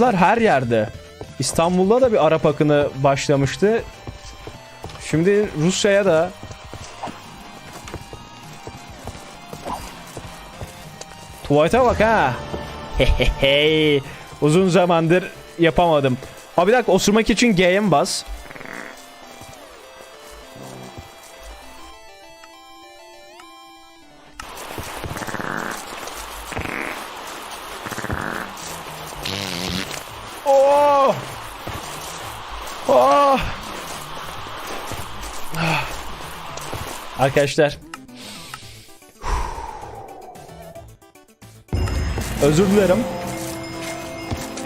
Araplar her yerde. İstanbul'da da bir Arap akını başlamıştı. Şimdi Rusya'ya da Tuvalete bak ha. Hehehe. Uzun zamandır yapamadım. Abi bir dakika osurmak için G'ye mi bas? Oh! Arkadaşlar Özür dilerim.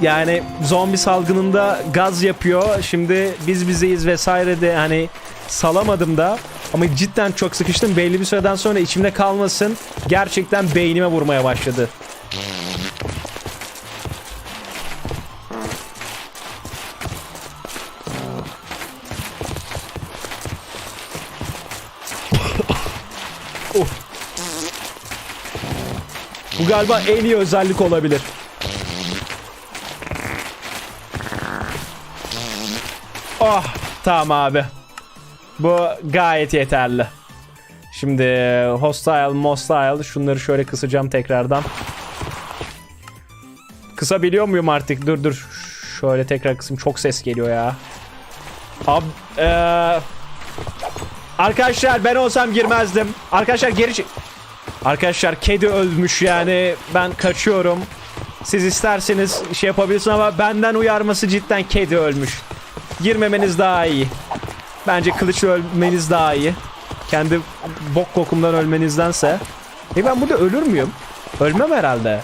Yani zombi salgınında gaz yapıyor. Şimdi biz bizeyiz vesaire de hani salamadım da. Ama cidden çok sıkıştım. Belli bir süreden sonra içimde kalmasın. Gerçekten beynime vurmaya başladı. Bu galiba en iyi özellik olabilir. Oh tamam abi. Bu gayet yeterli. Şimdi hostile, mostile şunları şöyle kısacağım tekrardan. Kısabiliyor muyum artık? Dur dur. Şöyle tekrar kısım çok ses geliyor ya. Ab eee, Arkadaşlar ben olsam girmezdim. Arkadaşlar geri. Arkadaşlar kedi ölmüş yani ben kaçıyorum. Siz isterseniz şey yapabilirsiniz ama benden uyarması cidden kedi ölmüş. Girmemeniz daha iyi. Bence kılıçla ölmeniz daha iyi. Kendi bok kokumdan ölmenizdense. E ben burada ölür müyüm? Ölmem herhalde.